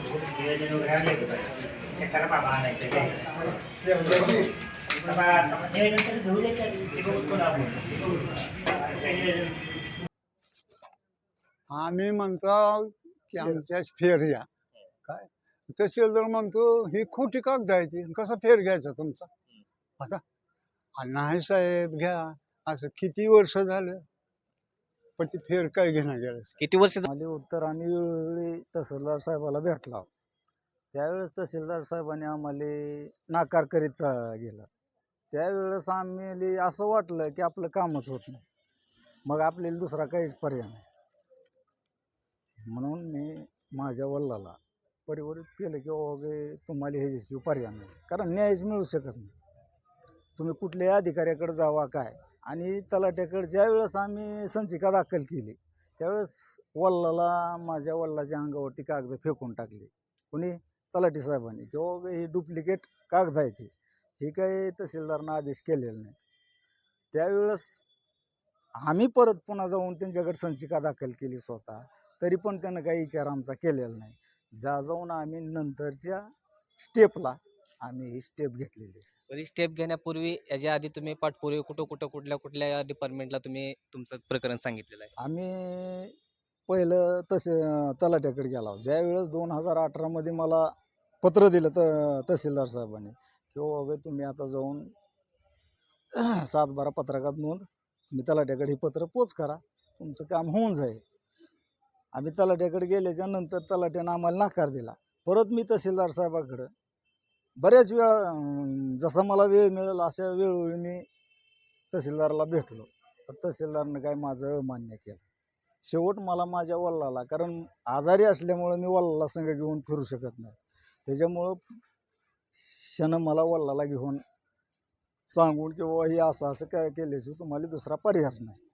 नियोजन वगैरे आले बाबा आणायचं नियोजन तरी घेऊ ते आपण. आम्ही म्हणतो की आमच्या फेर या. काय? तहसीलदार म्हणतो ही खोटी काग द्यायची कसा फेर घ्यायचा तुमचा? आता नाही साहेब घ्या. असं किती वर्ष झालं? पण ती फेर काय घेणं गेलं किती वर्ष झा- आले उत्तर आम्ही वेळोवेळी तहसीलदार साहेबाला भेटला. त्यावेळेस तहसीलदार साहेबांनी आम्हाला नाकार करीत गेला. त्यावेळेस आम्ही असं वाटलं की आपलं कामच होत नाही. मग आपल्याला दुसरा काहीच पर्याय नाही. म्हणून मी माझ्या वडिलाला परिवर्तित केलं की ओगे तुम्हाला ह्याच्याशिवाय पर्याय नाही. कारण न्यायच मिळू शकत नाही. तुम्ही कुठल्याही अधिकाऱ्याकडे जावा काय? आणि तलाट्याकडे ज्यावेळेस आम्ही संचिका दाखल केली त्यावेळेस वल्लाला माझ्या वल्लाच्या अंगावरती कागद फेकून टाकले. कुणी? तलाठी साहेबांनी. किंवा ही डुप्लिकेट कागद आहे ती हे काही तहसीलदारनं आदेश केलेले नाहीत. त्यावेळेस आम्ही परत पुन्हा जाऊन त्यांच्याकडे संचिका दाखल केली स्वतः. तरी पण त्यानं काही विचार आमचा केलेला नाही. जा जाऊन आम्ही नंतरच्या स्टेपला आम्ही ही स्टेप घेतलेली आहे. तरी स्टेप घेण्यापूर्वी याच्या आधी तुम्ही पाठपूर्वी कुठं कुठं कुठल्या कुठल्या डिपार्टमेंटला तुम्ही तुमचं प्रकरण सांगितलेलं आहे? आम्ही पहिलं तसे तलाट्याकडे गेला ज्या वेळेस दोन हजार अठरामध्ये मला पत्र दिलं त तहसीलदार साहेबांनी की वगैरे तुम्ही आता जाऊन सातबारा पत्रकात नोंद तुम्ही तलाट्याकडे हे पत्र पोच करा तुमचं काम होऊन जाईल. आम्ही तलाट्याकडे गेल्याच्यानंतर तलाट्यानं आम्हाला नकार दिला. परत मी तहसीलदार साहेबाकडं बऱ्याच वेळा जसा मला वेळ मिळेल अशा वेळोवेळी मी तहसीलदारला भेटलो. तर तहसीलदारनं काय माझं अमान्य केलं. शेवट मला माझ्या वल्लाला कारण आजारी असल्यामुळं मी वल्लाला संघ घेऊन फिरू शकत नाही. त्याच्यामुळं शनं मला वल्लाला घेऊन सांगून किंवा हे असं असं काय केल्याशिवाय तुम्हाला दुसरा पर्यायच नाही.